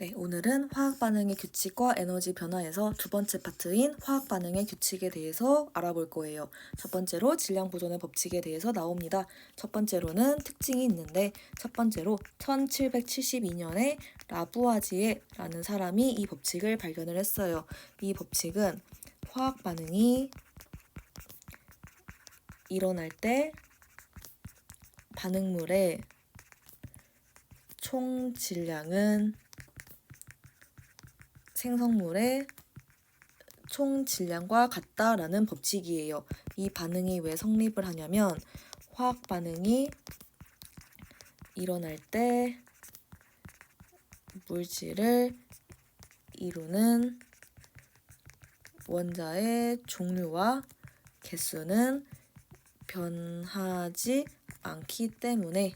네, 오늘은 화학 반응의 규칙과 에너지 변화에서 두 번째 파트인 화학 반응의 규칙에 대해서 알아볼 거예요. 첫 번째로 질량 보존의 법칙에 대해서 나옵니다. 첫 번째로는 특징이 있는데 첫 번째로 1772년에 라부아지에라는 사람이 이 법칙을 발견을 했어요. 이 법칙은 화학 반응이 일어날 때 반응물의 총 질량은 생성물의 총 질량과 같다라는 법칙이에요. 이 반응이 왜 성립을 하냐면 화학 반응이 일어날 때 물질을 이루는 원자의 종류와 개수는 변하지 않기 때문에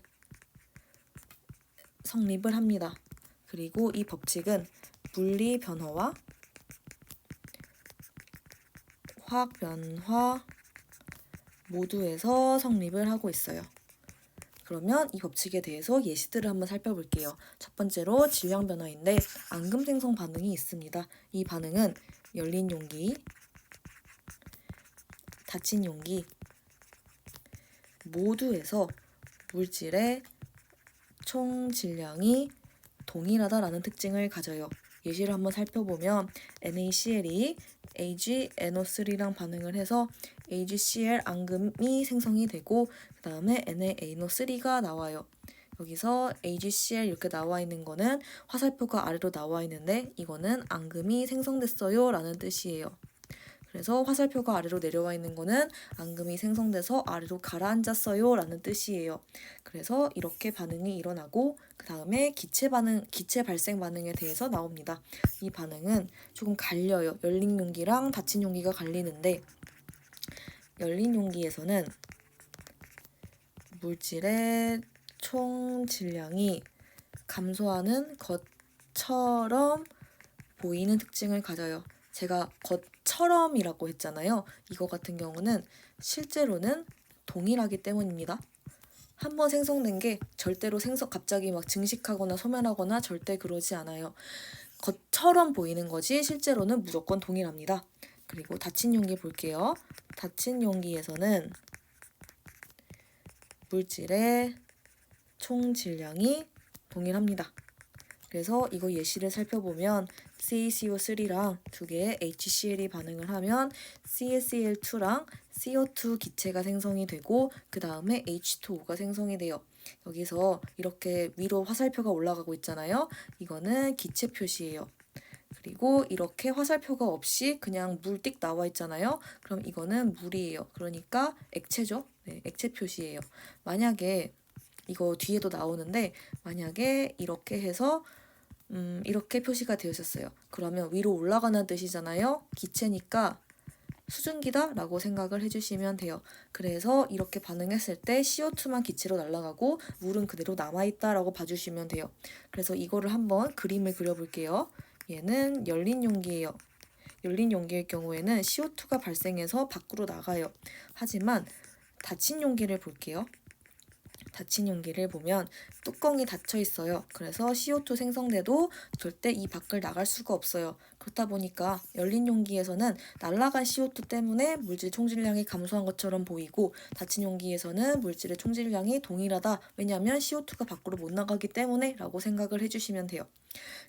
성립을 합니다. 그리고 이 법칙은 물리 변화와 화학 변화 모두에서 성립을 하고 있어요. 그러면 이 법칙에 대해서 예시들을 한번 살펴볼게요. 첫 번째로 질량 변화인데 앙금 생성 반응이 있습니다. 이 반응은 열린 용기, 닫힌 용기 모두에서 물질의 총 질량이 동일하다라는 특징을 가져요. 예시를 한번 살펴보면 NaCl이 AgNO3랑 반응을 해서 AgCl 앙금이 생성이 되고 그 다음에 NaNO3가 나와요. 여기서 AgCl 이렇게 나와 있는 거는 화살표가 아래로 나와 있는데 이거는 앙금이 생성됐어요 라는 뜻이에요. 그래서 화살표가 아래로 내려와 있는 거는 앙금이 생성돼서 아래로 가라앉았어요 라는 뜻이에요. 그래서 이렇게 반응이 일어나고 그 다음에 기체 반응, 기체 발생 반응에 대해서 나옵니다. 이 반응은 조금 갈려요. 열린 용기랑 닫힌 용기가 갈리는데 열린 용기에서는 물질의 총 질량이 감소하는 것처럼 보이는 특징을 가져요. 제가 것처럼이라고 했잖아요. 이거 같은 경우는 실제로는 동일하기 때문입니다. 한번 생성된 게 절대로 생성 갑자기 막 증식하거나 소멸하거나 절대 그러지 않아요. 것처럼 보이는 거지 실제로는 무조건 동일합니다. 그리고 닫힌 용기 볼게요. 닫힌 용기에서는 물질의 총 질량이 동일합니다. 그래서 이거 예시를 살펴보면 CaCO3랑 두 개의 HCl이 반응을 하면 CaCl2랑 CO2 기체가 생성이 되고 그 다음에 H2O가 생성이 돼요. 여기서 이렇게 위로 화살표가 올라가고 있잖아요. 이거는 기체 표시예요. 그리고 이렇게 화살표가 없이 그냥 물띡 나와 있잖아요. 그럼 이거는 물이에요. 그러니까 액체죠. 네, 액체 표시예요. 만약에 이거 뒤에도 나오는데 만약에 이렇게 해서 음, 이렇게 표시가 되었었어요. 그러면 위로 올라가는 뜻이잖아요. 기체니까 수증기다 라고 생각을 해주시면 돼요. 그래서 이렇게 반응했을 때 CO2만 기체로 날아가고 물은 그대로 남아있다 라고 봐주시면 돼요. 그래서 이거를 한번 그림을 그려볼게요. 얘는 열린 용기예요. 열린 용기의 경우에는 CO2가 발생해서 밖으로 나가요. 하지만 닫힌 용기를 볼게요. 닫힌 용기를 보면 뚜껑이 닫혀 있어요. 그래서 CO2 생성돼도 절대 이 밖을 나갈 수가 없어요. 그렇다 보니까 열린 용기에서는 날아간 CO2 때문에 물질 총질량이 감소한 것처럼 보이고 닫힌 용기에서는 물질의 총질량이 동일하다. 왜냐하면 CO2가 밖으로 못 나가기 때문에 라고 생각을 해주시면 돼요.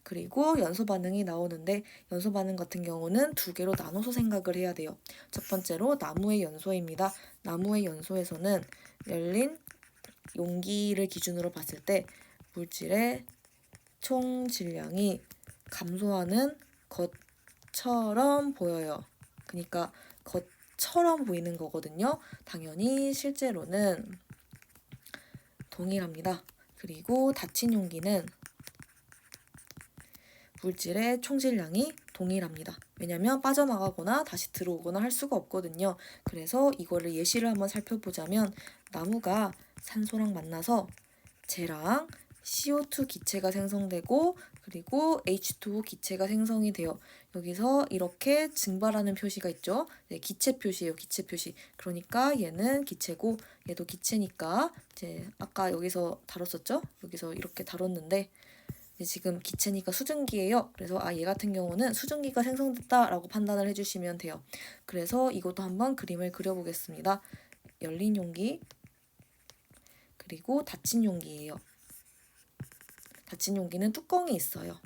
그리고 연소 반응이 나오는데 연소 반응 같은 경우는 두 개로 나눠서 생각을 해야 돼요. 첫 번째로 나무의 연소입니다. 나무의 연소에서는 열린 용기를 기준으로 봤을 때 물질의 총 질량이 감소하는 것처럼 보여요. 그러니까 것처럼 보이는 거거든요. 당연히 실제로는 동일합니다. 그리고 닫힌 용기는 물질의 총질량이 동일합니다. 왜냐면 빠져나가거나 다시 들어오거나 할 수가 없거든요. 그래서 이거를 예시를 한번 살펴보자면 나무가 산소랑 만나서 쟤랑 CO2 기체가 생성되고 그리고 H2O 기체가 생성이 돼요. 여기서 이렇게 증발하는 표시가 있죠. 네, 기체 표시예요. 기체 표시. 그러니까 얘는 기체고 얘도 기체니까 이제 아까 여기서 다뤘었죠. 여기서 이렇게 다뤘는데 지금 기체니까 수증기예요. 그래서 아 얘 같은 경우는 수증기가 생성됐다라고 판단을 해주시면 돼요. 그래서 이것도 한번 그림을 그려보겠습니다. 열린 용기 그리고 닫힌 용기예요. 닫힌 용기는 뚜껑이 있어요.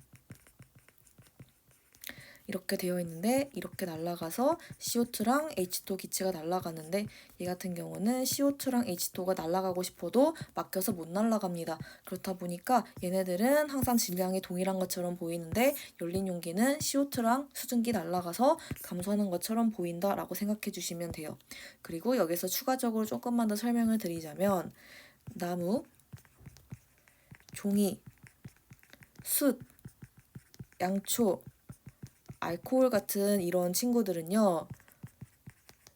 이렇게 되어 있는데 이렇게 날아가서 CO2랑 H2O 기체가 날아가는데 얘 같은 경우는 CO2랑 H2O가 날아가고 싶어도 막혀서 못 날아갑니다. 그렇다 보니까 얘네들은 항상 질량이 동일한 것처럼 보이는데 열린 용기는 CO2랑 수증기 날아가서 감소하는 것처럼 보인다라고 생각해 주시면 돼요. 그리고 여기서 추가적으로 조금만 더 설명을 드리자면 나무, 종이, 숯, 양초, 알코올 같은 이런 친구들은요.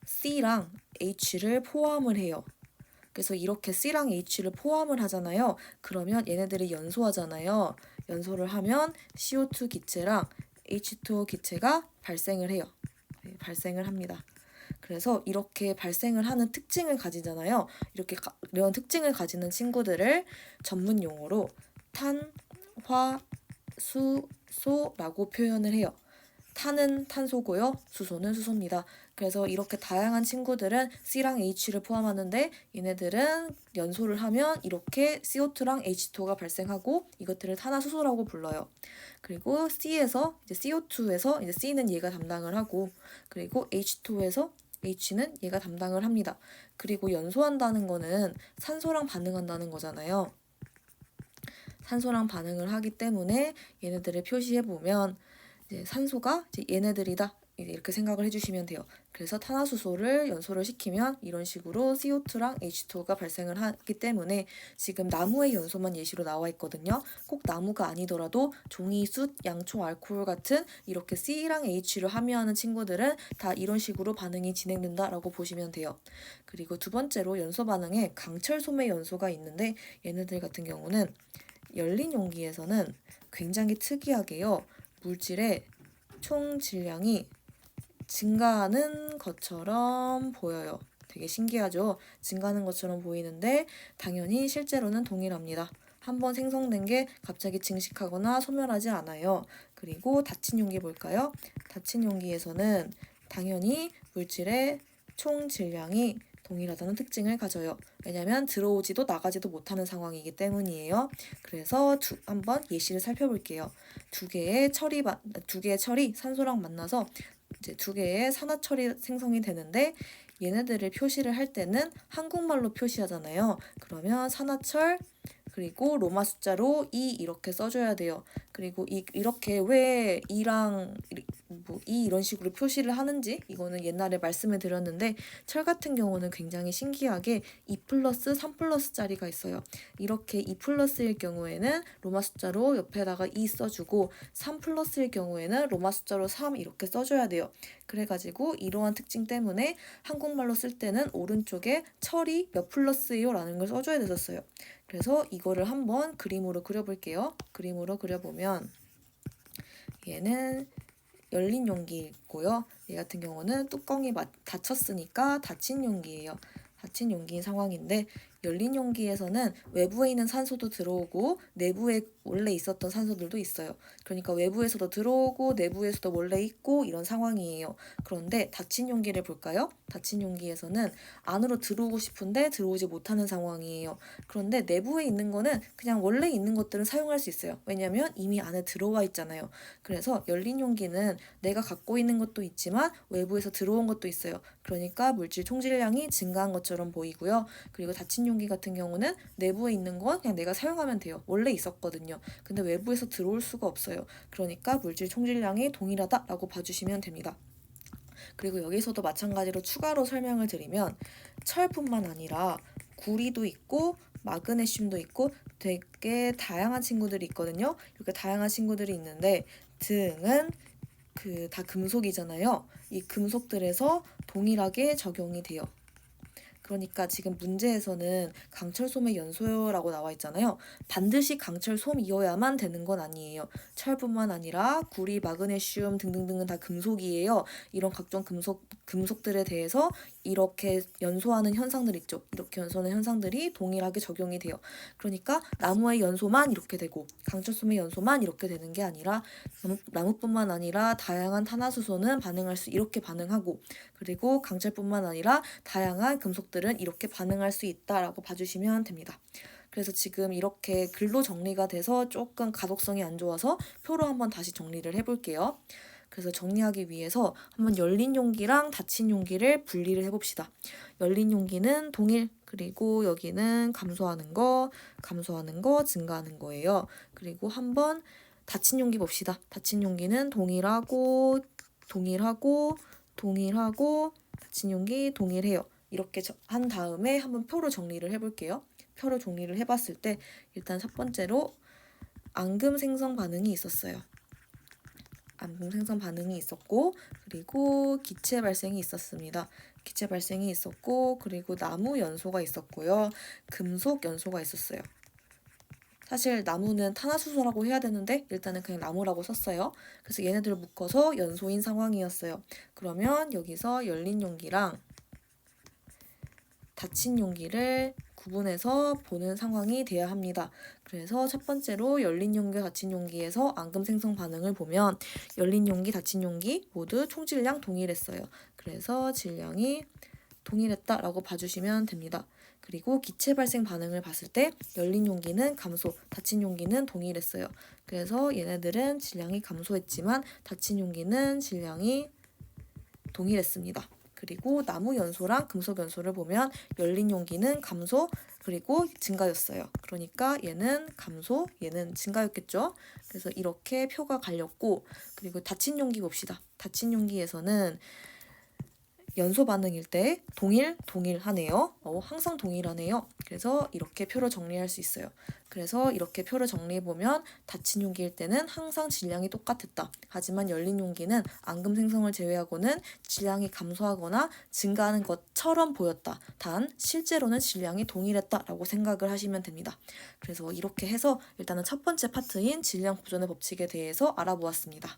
C랑 H를 포함을 해요. 그래서 이렇게 C랑 H를 포함을 하잖아요. 그러면 얘네들이 연소하잖아요. 연소를 하면 CO2 기체랑 H2O 기체가 발생을 해요. 네, 발생을 합니다. 그래서 이렇게 발생을 하는 특징을 가지잖아요. 이렇게 가, 이런 특징을 가지는 친구들을 전문 용어로 탄, 화, 수, 소라고 표현을 해요. 탄은 탄소고요. 수소는 수소입니다. 그래서 이렇게 다양한 친구들은 C랑 H를 포함하는데 얘네들은 연소를 하면 이렇게 CO2랑 H2O가 발생하고 이것들을 탄화수소라고 불러요. 그리고 C에서 이제 CO2에서 이제 C는 얘가 담당을 하고 그리고 H2에서 H는 얘가 담당을 합니다. 그리고 연소한다는 거는 산소랑 반응한다는 거잖아요. 산소랑 반응을 하기 때문에 얘네들을 표시해 보면 이제 산소가 이제 얘네들이다 이렇게 생각을 해주시면 돼요. 그래서 탄화수소를 연소를 시키면 이런 식으로 CO2랑 H2O가 발생을 하기 때문에 지금 나무의 연소만 예시로 나와 있거든요. 꼭 나무가 아니더라도 종이, 숯, 양초, 알코올 같은 이렇게 C랑 H를 함유하는 친구들은 다 이런 식으로 반응이 진행된다라고 보시면 돼요. 그리고 두 번째로 연소 반응에 강철 소매 연소가 있는데 얘네들 같은 경우는 열린 용기에서는 굉장히 특이하게요. 물질의 총 질량이 증가하는 것처럼 보여요. 되게 신기하죠? 증가하는 것처럼 보이는데 당연히 실제로는 동일합니다. 한번 생성된 게 갑자기 증식하거나 소멸하지 않아요. 그리고 닫힌 용기 볼까요? 닫힌 용기에서는 당연히 물질의 총 질량이 동일하다는 특징을 가져요. 왜냐하면 들어오지도 나가지도 못하는 상황이기 때문이에요. 그래서 두, 한번 예시를 살펴볼게요. 두 개의 철이 두 개의 철이 산소랑 만나서 이제 두 개의 산화철이 생성이 되는데 얘네들을 표시를 할 때는 한국말로 표시하잖아요. 그러면 산화철 그리고 로마 숫자로 2 이렇게 써줘야 돼요. 그리고 이, 이렇게 왜 2랑 뭐2 이런 식으로 표시를 하는지 이거는 옛날에 말씀을 드렸는데 철 같은 경우는 굉장히 신기하게 2 플러스 3 플러스 짜리가 있어요. 이렇게 2 플러스일 경우에는 로마 숫자로 옆에다가 2 써주고 3 플러스일 경우에는 로마 숫자로 3 이렇게 써줘야 돼요. 그래가지고 이러한 특징 때문에 한국말로 쓸 때는 오른쪽에 철이 몇 플러스예요 라는 걸 써줘야 됐었어요. 그래서 이거를 한번 그림으로 그려볼게요. 그림으로 그려보면 얘는 열린 용기고요. 얘 같은 경우는 뚜껑이 닫혔으니까 닫힌 용기예요. 닫힌 용기인 상황인데 열린 용기에서는 외부에 있는 산소도 들어오고 내부에 원래 있었던 산소들도 있어요. 그러니까 외부에서도 들어오고 내부에서도 원래 있고 이런 상황이에요. 그런데 닫힌 용기를 볼까요? 닫힌 용기에서는 안으로 들어오고 싶은데 들어오지 못하는 상황이에요. 그런데 내부에 있는 거는 그냥 원래 있는 것들은 사용할 수 있어요. 왜냐면 이미 안에 들어와 있잖아요. 그래서 열린 용기는 내가 갖고 있는 것도 있지만 외부에서 들어온 것도 있어요. 그러니까 물질 총질량이 증가한 것처럼 보이고요. 그리고 닫힌 용기 같은 경우는 내부에 있는 건 그냥 내가 사용하면 돼요. 원래 있었거든요. 근데 외부에서 들어올 수가 없어요. 그러니까 물질 총질량이 동일하다라고 봐주시면 됩니다. 그리고 여기서도 마찬가지로 추가로 설명을 드리면 철뿐만 아니라 구리도 있고 마그네슘도 있고 되게 다양한 친구들이 있거든요. 이렇게 다양한 친구들이 있는데 등은 그 다 금속이잖아요. 이 금속들에서 동일하게 적용이 돼요. 그러니까 지금 문제에서는 강철솜의 연소라고 나와 있잖아요. 반드시 강철솜이어야만 되는 건 아니에요. 철뿐만 아니라 구리, 마그네슘 등등등은 다 금속이에요. 이런 각종 금속 금속들에 대해서 이렇게 연소하는 현상들 있죠. 이렇게 연소하는 현상들이 동일하게 적용이 돼요. 그러니까 나무의 연소만 이렇게 되고 강철솜의 연소만 이렇게 되는 게 아니라 나무, 나무 뿐만 아니라 다양한 탄화수소는 반응할 수 이렇게 반응하고 그리고 강철뿐만 아니라 다양한 금속들은 이렇게 반응할 수 있다라고 봐주시면 됩니다. 그래서 지금 이렇게 글로 정리가 돼서 조금 가독성이 안 좋아서 표로 한번 다시 정리를 해볼게요. 그래서 정리하기 위해서 한번 열린 용기랑 닫힌 용기를 분리를 해봅시다. 열린 용기는 동일, 그리고 여기는 감소하는 거, 감소하는 거, 증가하는 거예요. 그리고 한번 닫힌 용기 봅시다. 닫힌 용기는 동일하고, 동일하고, 동일하고, 닫힌 용기 동일해요. 이렇게 저- 한 다음에 한번 표로 정리를 해볼게요. 표로 정리를 해봤을 때 일단 첫 번째로 앙금 생성 반응이 있었어요. 앙금 생성 반응이 있었고 그리고 기체 발생이 있었습니다. 기체 발생이 있었고 그리고 나무 연소가 있었고요. 금속 연소가 있었어요. 사실 나무는 탄화수소라고 해야 되는데 일단은 그냥 나무라고 썼어요. 그래서 얘네들을 묶어서 연소인 상황이었어요. 그러면 여기서 열린 용기랑 닫힌 용기를 구분해서 보는 상황이 돼야 합니다. 그래서 첫 번째로 열린 용기, 닫힌 용기에서 앙금 생성 반응을 보면 열린 용기, 닫힌 용기 모두 총질량 동일했어요. 그래서 질량이 동일했다라고 봐주시면 됩니다. 그리고 기체 발생 반응을 봤을 때 열린 용기는 감소, 닫힌 용기는 동일했어요. 그래서 얘네들은 질량이 감소했지만 닫힌 용기는 질량이 동일했습니다. 그리고 나무 연소랑 금속 연소를 보면 열린 용기는 감소 그리고 증가였어요. 그러니까 얘는 감소, 얘는 증가였겠죠. 그래서 이렇게 표가 갈렸고 그리고 닫힌 용기 봅시다. 닫힌 용기에서는 연소 반응일 때 동일 동일하네요. 어, 항상 동일하네요. 그래서 이렇게 표를 정리할 수 있어요. 그래서 이렇게 표를 정리해 보면 닫힌 용기일 때는 항상 질량이 똑같았다. 하지만 열린 용기는 앙금 생성을 제외하고는 질량이 감소하거나 증가하는 것처럼 보였다. 단 실제로는 질량이 동일했다라고 생각을 하시면 됩니다. 그래서 이렇게 해서 일단은 첫 번째 파트인 질량 보존의 법칙에 대해서 알아보았습니다.